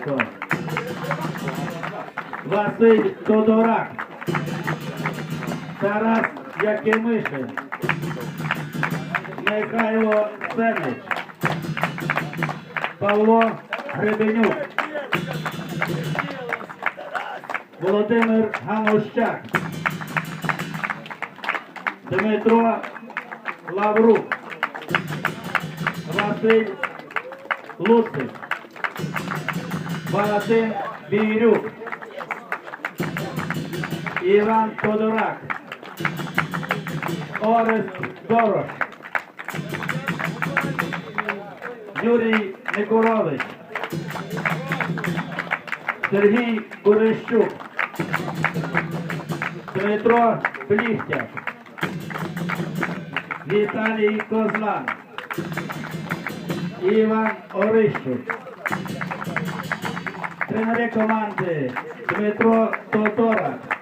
Ткаченко. Василь Тодорак. Тарас Якимишин. Михайло Сенич. Павло Гребенюк. Володимир Ганущак. Дмитро Лаврук. Василь Луцик. Валентин Вірюк. Іван Тодорак. Орест Дорош. Юрій Никорович. Сергій Курищук. Дмитро Пліхтяк. Віталій Козлан. Іван Орищук. Тренери команди Дмитро Тодорак.